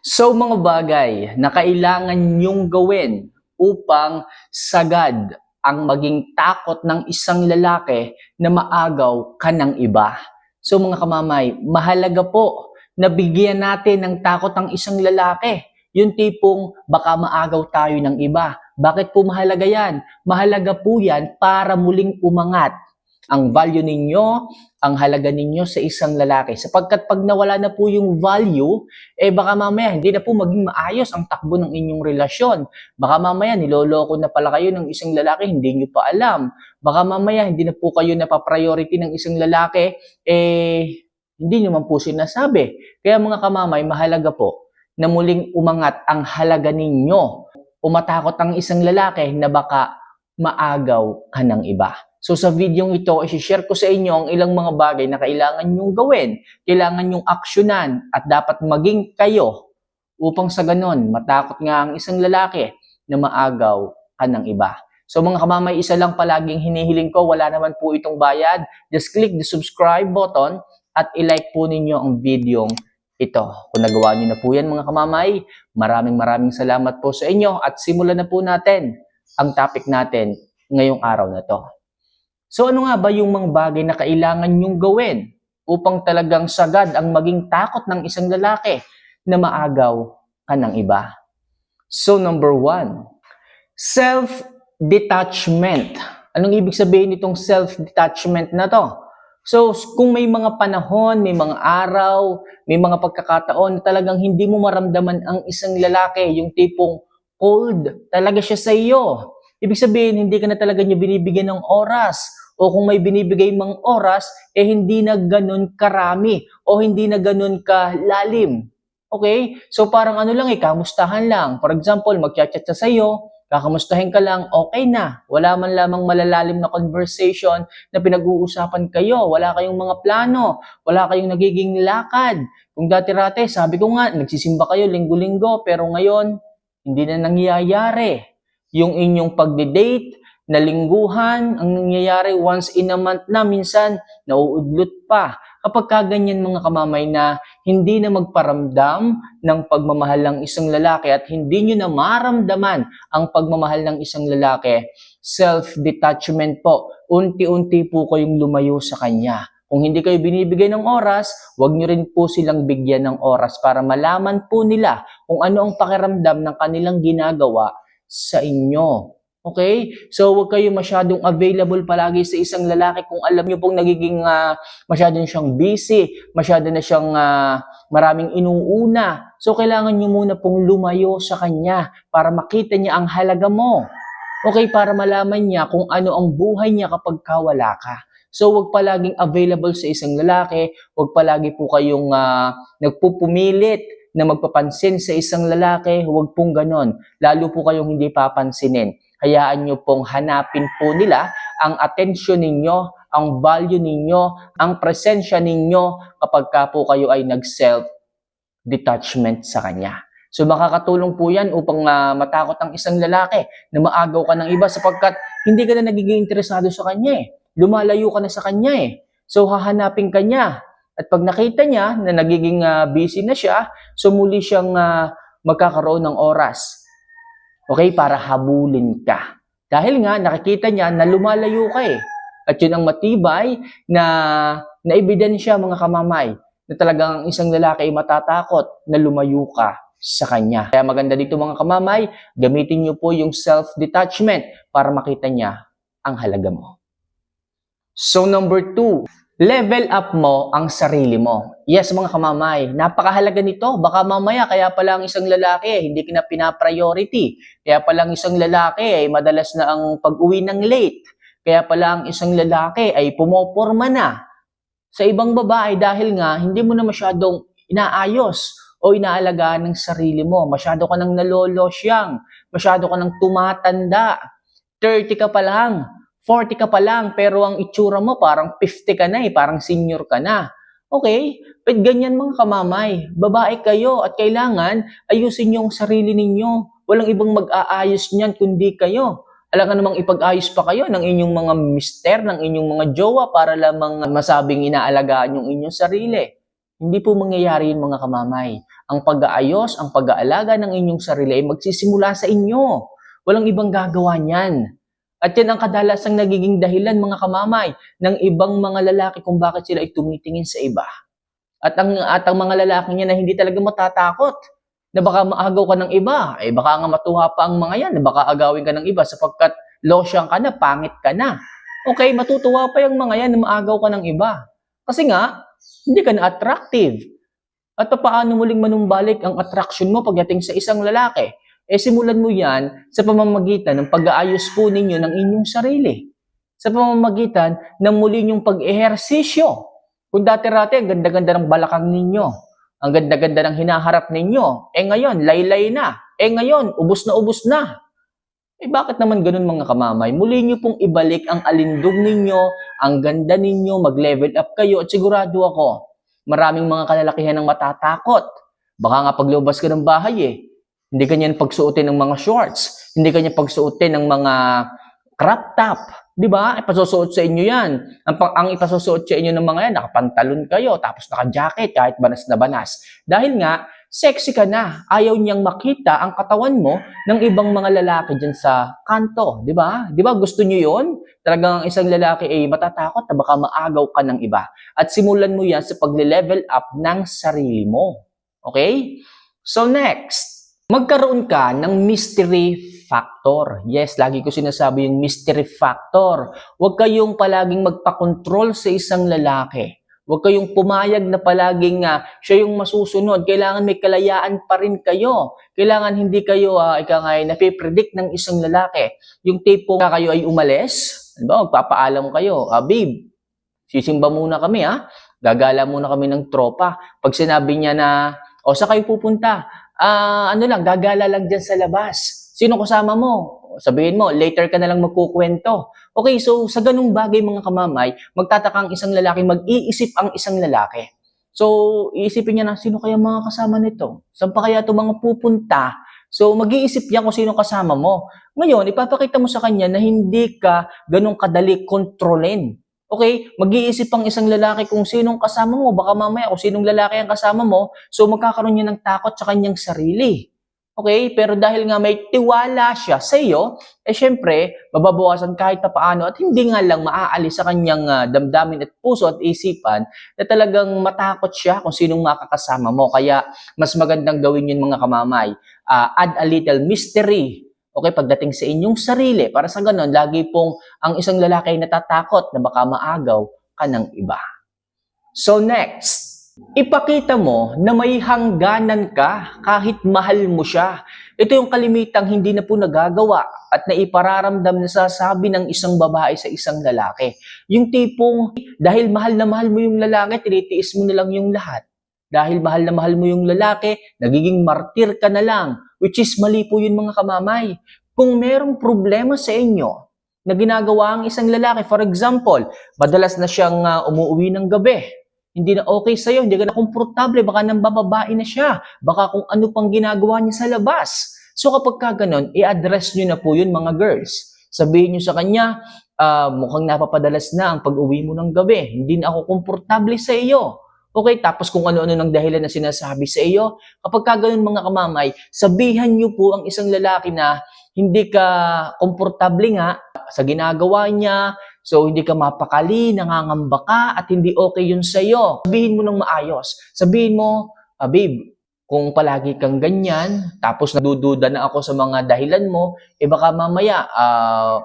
So mga bagay na kailangan nyong gawin upang sagad ang maging takot ng isang lalaki na maagaw ka ng iba. So mga kamamay, mahalaga po na bigyan natin ng takot ang isang lalaki. Yung tipong baka maagaw tayo ng iba. Bakit po mahalaga yan? Mahalaga po yan para muling umangat ang value ninyo, ang halaga ninyo sa isang lalaki. Sapagkat pag nawala na po yung value, eh baka mamaya hindi na po maging maayos ang takbo ng inyong relasyon. Baka mamaya niloloko na pala kayo ng isang lalaki, hindi nyo pa alam. Baka mamaya hindi na po kayo napapriority ng isang lalaki, eh hindi nyo man po sinasabi. Kaya mga kamamay, mahalaga po na muling umangat ang halaga ninyo. Umatakot ang isang lalaki na baka maagaw ka ng iba. So sa video ito, i-share ko sa inyo ang ilang mga bagay na kailangan nyong gawin, kailangan nyong aksyonan at dapat maging kayo upang sa ganon matakot nga ang isang lalaki na maagaw ka ng iba. So mga kamamay, isa lang palaging hinihiling ko, wala naman po itong bayad. Just click the subscribe button at i-like po ninyo ang video ito. Kung nagawa niyo na po yan mga kamamay, maraming maraming salamat po sa inyo at simulan na po natin ang topic natin ngayong araw na to. So ano nga ba yung mga bagay na kailangan nyong gawin upang talagang sagad ang maging takot ng isang lalaki na maagaw ka ng iba? So number one, self-detachment. Anong ibig sabihin nitong self-detachment na to? So kung may mga panahon, may mga araw, may mga pagkakataon na talagang hindi mo maramdaman ang isang lalaki, yung tipong cold talaga siya sa iyo. Ibig sabihin, hindi ka na talaga niya binibigyan ng oras. O kung may binibigay mang oras, eh hindi na ganun karami o hindi na ganun kalalim. Okay? So parang ano lang eh, kamustahan lang. For example, magchat-chat sa sa'yo, kakamustahin ka lang, okay na. Wala man lamang malalalim na conversation na pinag-uusapan kayo. Wala kayong mga plano. Wala kayong nagiging lakad. Kung dati-rate, sabi ko nga, nagsisimba kayo linggo-linggo, pero ngayon, hindi na nangyayari. Yung inyong pagde-date, na lingguhan, ang nangyayari once in a month na, minsan nauudlot pa. Kapag kaganyan mga kamamay na hindi na magparamdam ng pagmamahal ng isang lalaki at hindi nyo na maramdaman ang pagmamahal ng isang lalaki, self-detachment po. Unti-unti po kayong lumayo sa kanya. Kung hindi kayo binibigay ng oras, huwag nyo rin po silang bigyan ng oras para malaman po nila kung ano ang pakiramdam ng kanilang ginagawa sa inyo. Okay? So, huwag kayo masyadong available palagi sa isang lalaki kung alam nyo pong nagiging uh, masyadong siyang busy, masyado na siyang uh, maraming inuuna. So, kailangan nyo muna pong lumayo sa kanya para makita niya ang halaga mo. Okay? Para malaman niya kung ano ang buhay niya kapag kawala ka. So, huwag palaging available sa isang lalaki, huwag palagi po kayong uh, nagpupumilit na magpapansin sa isang lalaki, huwag pong ganon. Lalo po kayong hindi papansinin hayaan nyo pong hanapin po nila ang atensyon ninyo, ang value ninyo, ang presensya ninyo kapag ka po kayo ay nag-self-detachment sa kanya. So makakatulong po yan upang uh, matakot ang isang lalaki na maagaw ka ng iba sapagkat hindi ka na nagiging interesado sa kanya eh. Lumalayo ka na sa kanya eh. So hahanapin ka niya. At pag nakita niya na nagiging uh, busy na siya, so muli siyang uh, magkakaroon ng oras Okay? Para habulin ka. Dahil nga, nakikita niya na lumalayo ka eh. At yun ang matibay na naibidensya mga kamamay na talagang isang lalaki ay matatakot na lumayo ka sa kanya. Kaya maganda dito mga kamamay, gamitin niyo po yung self-detachment para makita niya ang halaga mo. So number two, level up mo ang sarili mo. Yes, mga kamamay, napakahalaga nito. Baka mamaya, kaya pala ang isang lalaki, hindi kina pina-priority. Kaya pala ang isang lalaki ay madalas na ang pag-uwi ng late. Kaya pala ang isang lalaki ay pumoporma na sa ibang babae dahil nga hindi mo na masyadong inaayos o inaalagaan ng sarili mo. Masyado ka nang nalolosyang, masyado ka nang tumatanda. 30 ka pa lang, 40 ka pa lang, pero ang itsura mo parang 50 ka na eh, parang senior ka na. Okay? But ganyan mga kamamay, babae kayo at kailangan ayusin yung sarili ninyo. Walang ibang mag-aayos niyan kundi kayo. Alam ka namang ipag-ayos pa kayo ng inyong mga mister, ng inyong mga jowa para lamang masabing inaalagaan yung inyong sarili. Hindi po mangyayari yun mga kamamay. ang pag-aayos, ang pag-aalaga ng inyong sarili ay magsisimula sa inyo. Walang ibang gagawa niyan. At yan ang kadalasang nagiging dahilan mga kamamay ng ibang mga lalaki kung bakit sila ay tumitingin sa iba. At ang, at ang mga lalaki niya na hindi talaga matatakot na baka maagaw ka ng iba, eh baka nga matuha pa ang mga yan, baka agawin ka ng iba sapagkat losyang ka na, pangit ka na. Okay, matutuwa pa yung mga yan na maagaw ka ng iba. Kasi nga, hindi ka na attractive. At paano muling manumbalik ang attraction mo pagdating sa isang lalaki? Eh simulan mo yan sa pamamagitan ng pag-aayos po ninyo ng inyong sarili. Sa pamamagitan ng muli nyong pag-ehersisyo. Kung dati-rati, ang ganda-ganda ng balakang ninyo. Ang ganda-ganda ng hinaharap ninyo. Eh ngayon, laylay na. Eh ngayon, ubos na ubos na. Eh bakit naman ganun mga kamamay? Muli nyo pong ibalik ang alindog ninyo, ang ganda ninyo, mag-level up kayo at sigurado ako, maraming mga kalalakihan ang matatakot. Baka nga paglubas ka ng bahay eh, hindi kanya pagsuotin ng mga shorts, hindi kanya pagsuotin ng mga crop top. Di ba? Ipasusuot sa inyo yan. Ang, ang ipasusuot sa inyo ng mga yan, nakapantalon kayo, tapos naka-jacket kahit banas na banas. Dahil nga, sexy ka na. Ayaw niyang makita ang katawan mo ng ibang mga lalaki dyan sa kanto. Di ba? Di ba? Gusto niyo yon? Talagang ang isang lalaki ay matatakot na baka maagaw ka ng iba. At simulan mo yan sa pagle-level up ng sarili mo. Okay? So next, magkaroon ka ng mystery factor. Yes, lagi ko sinasabi yung mystery factor. Huwag kayong palaging magpakontrol sa isang lalaki. Huwag kayong pumayag na palaging nga siya yung masusunod. Kailangan may kalayaan pa rin kayo. Kailangan hindi kayo, uh, ika nga, napipredict ng isang lalaki. Yung tipong kayo ay umalis, ano ba, magpapaalam kayo, ah, babe, sisimba muna kami ha, gagala muna kami ng tropa. Pag sinabi niya na, o sa kayo pupunta, ah, ano lang, gagala lang dyan sa labas. Sino kasama mo? Sabihin mo, later ka na lang magkukwento. Okay, so sa ganung bagay mga kamamay, magtataka ang isang lalaki, mag-iisip ang isang lalaki. So, iisipin niya na, sino kaya mga kasama nito? Saan pa kaya ito mga pupunta? So, mag-iisip niya kung sino kasama mo. Ngayon, ipapakita mo sa kanya na hindi ka ganun kadali kontrolin. Okay? Mag-iisip ang isang lalaki kung sinong kasama mo. Baka mamaya kung sinong lalaki ang kasama mo, so magkakaroon niya ng takot sa kanyang sarili. Okay? Pero dahil nga may tiwala siya sa iyo, eh syempre, mababawasan kahit pa paano at hindi nga lang maaalis sa kanyang ah, damdamin at puso at isipan na talagang matakot siya kung sinong makakasama mo. Kaya mas magandang gawin yun mga kamamay. Ah, add a little mystery Okay, pagdating sa inyong sarili, para sa ganun, lagi pong ang isang lalaki ay natatakot na baka maagaw ka ng iba. So next, ipakita mo na may hangganan ka kahit mahal mo siya. Ito yung kalimitang hindi na po nagagawa at naipararamdam na sasabi ng isang babae sa isang lalaki. Yung tipong dahil mahal na mahal mo yung lalaki, tinitiis mo na lang yung lahat. Dahil mahal na mahal mo yung lalaki, nagiging martir ka na lang. Which is mali po yun mga kamamay. Kung merong problema sa inyo na ginagawa ang isang lalaki, for example, madalas na siyang uh, umuwi ng gabi, hindi na okay sa'yo, hindi ka na komportable, baka nang bababae na siya, baka kung ano pang ginagawa niya sa labas. So kapag ka ganun, i-address nyo na po yun mga girls. Sabihin nyo sa kanya, uh, mukhang napapadalas na ang pag-uwi mo ng gabi, hindi na ako komportable sa iyo. Okay, tapos kung ano-ano ng dahilan na sinasabi sa iyo, kapag ka ganun mga kamamay, sabihan niyo po ang isang lalaki na hindi ka komportable nga sa ginagawa niya, so hindi ka mapakali, nangangamba ka, at hindi okay yun sa iyo. Sabihin mo ng maayos. Sabihin mo, ah, babe, kung palagi kang ganyan, tapos nadududa na ako sa mga dahilan mo, eh baka mamaya, ah,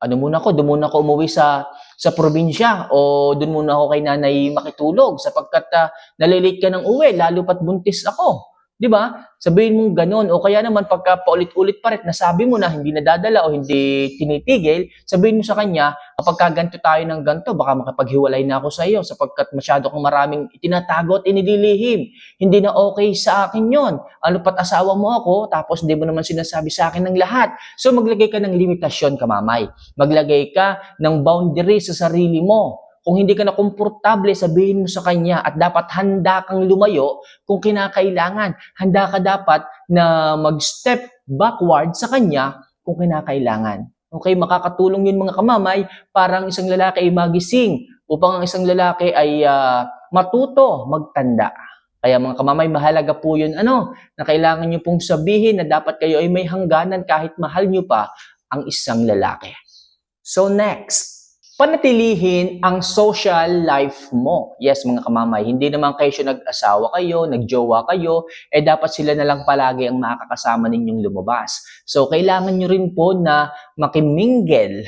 ano muna ako, doon muna ako umuwi sa sa probinsya o doon muna ako kay nanay makitulog sapagkat uh, nalilate ka ng uwi lalo pat buntis ako. 'Di ba? Sabihin mong ganun o kaya naman pagka paulit-ulit pa rin nasabi mo na hindi nadadala o hindi tinitigil, sabihin mo sa kanya kapag ganito tayo ng ganito, baka makapaghiwalay na ako sa iyo sapagkat masyado kong maraming itinatago at inililihim. Hindi na okay sa akin 'yon. Ano pat asawa mo ako tapos hindi mo naman sinasabi sa akin ng lahat. So maglagay ka ng limitasyon kamamay. Maglagay ka ng boundary sa sarili mo. Kung hindi ka na komportable, sabihin mo sa kanya at dapat handa kang lumayo kung kinakailangan. Handa ka dapat na mag-step backward sa kanya kung kinakailangan. Okay, makakatulong yun mga kamamay para ang isang lalaki ay magising upang ang isang lalaki ay uh, matuto magtanda. Kaya mga kamamay, mahalaga po yun ano, na kailangan nyo pong sabihin na dapat kayo ay may hangganan kahit mahal nyo pa ang isang lalaki. So next, panatilihin ang social life mo. Yes, mga kamamay, hindi naman kayo nag-asawa kayo, nagjowa kayo, eh dapat sila na lang palagi ang makakasama ninyong lumabas. So, kailangan nyo rin po na makimingle,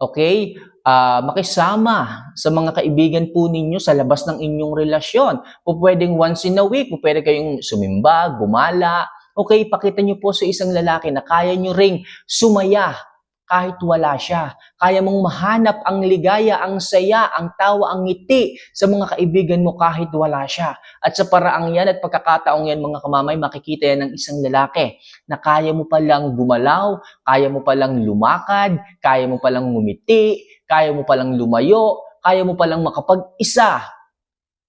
okay? Ah, makisama sa mga kaibigan po ninyo sa labas ng inyong relasyon. Po pwedeng once in a week, po pwede kayong sumimba, gumala. Okay, pakita nyo po sa isang lalaki na kaya nyo ring sumaya kahit wala siya. Kaya mong mahanap ang ligaya, ang saya, ang tawa, ang ngiti sa mga kaibigan mo kahit wala siya. At sa paraang yan at pagkakataong yan mga kamamay, makikita yan ng isang lalaki na kaya mo palang gumalaw, kaya mo palang lumakad, kaya mo palang ngumiti, kaya mo palang lumayo, kaya mo palang makapag-isa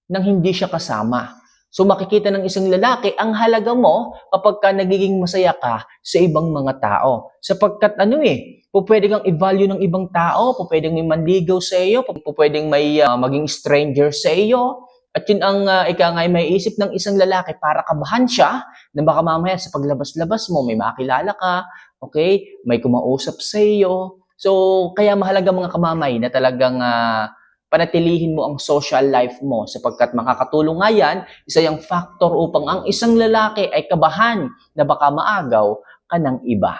nang hindi siya kasama. So makikita ng isang lalaki ang halaga mo kapag ka nagiging masaya ka sa ibang mga tao. Sapagkat ano eh, po pwede kang i-value ng ibang tao, po pwedeng may manligaw sa iyo, po pwedeng may ah, maging stranger sa iyo. At yun ang uh, ika nga may isip ng isang lalaki para kabahan siya na baka mamaya sa paglabas-labas mo may makilala ka, okay? May kumausap sa iyo. So, kaya mahalaga mga kamamay na talagang ah, panatilihin mo ang social life mo sapagkat makakatulong nga yan, isa yung factor upang ang isang lalaki ay kabahan na baka maagaw ka ng iba.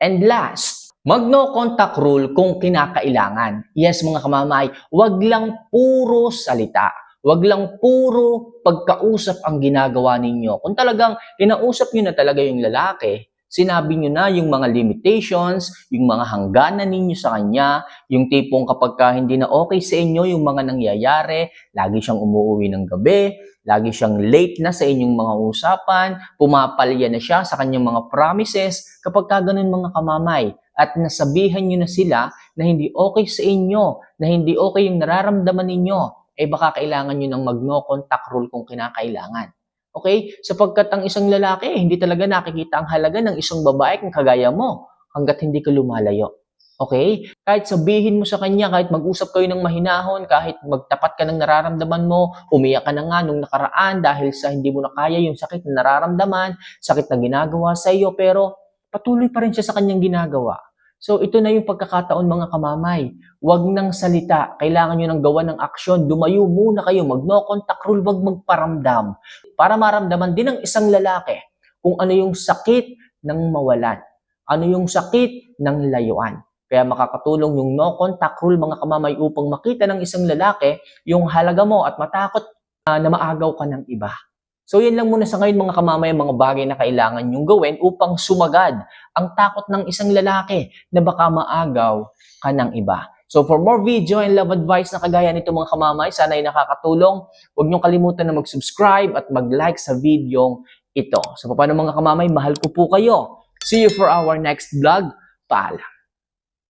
And last, mag no contact rule kung kinakailangan. Yes mga kamamay, wag lang puro salita. Wag lang puro pagkausap ang ginagawa ninyo. Kung talagang kinausap nyo na talaga yung lalaki, sinabi nyo na yung mga limitations, yung mga hangganan ninyo sa kanya, yung tipong kapag ka hindi na okay sa inyo yung mga nangyayari, lagi siyang umuwi ng gabi, lagi siyang late na sa inyong mga usapan, pumapalya na siya sa kanyang mga promises, kapag ka ganun mga kamamay, at nasabihan nyo na sila na hindi okay sa inyo, na hindi okay yung nararamdaman ninyo, eh baka kailangan nyo ng mag-no contact rule kung kinakailangan. Okay? Sapagkat ang isang lalaki, hindi talaga nakikita ang halaga ng isang babae kung kagaya mo hanggat hindi ka lumalayo. Okay? Kahit sabihin mo sa kanya, kahit mag-usap kayo ng mahinahon, kahit magtapat ka ng nararamdaman mo, umiyak ka na nga nung nakaraan dahil sa hindi mo na kaya yung sakit na nararamdaman, sakit na ginagawa sa iyo, pero patuloy pa rin siya sa kanyang ginagawa. So ito na yung pagkakataon mga kamamay. Huwag nang salita. Kailangan nyo nang gawa ng aksyon. Dumayo muna kayo. Mag-no contact rule. Huwag magparamdam. Para maramdaman din ng isang lalaki kung ano yung sakit ng mawalan. Ano yung sakit ng layuan. Kaya makakatulong yung no contact rule mga kamamay upang makita ng isang lalaki yung halaga mo at matakot ah, na maagaw ka ng iba. So yan lang muna sa ngayon mga kamamay mga bagay na kailangan nyong gawin upang sumagad ang takot ng isang lalaki na baka maagaw ka ng iba. So for more video and love advice na kagaya nito mga kamamay, sana ay nakakatulong. Huwag niyong kalimutan na mag-subscribe at mag-like sa video ito. So paano mga kamamay, mahal ko po kayo. See you for our next vlog. Paalam.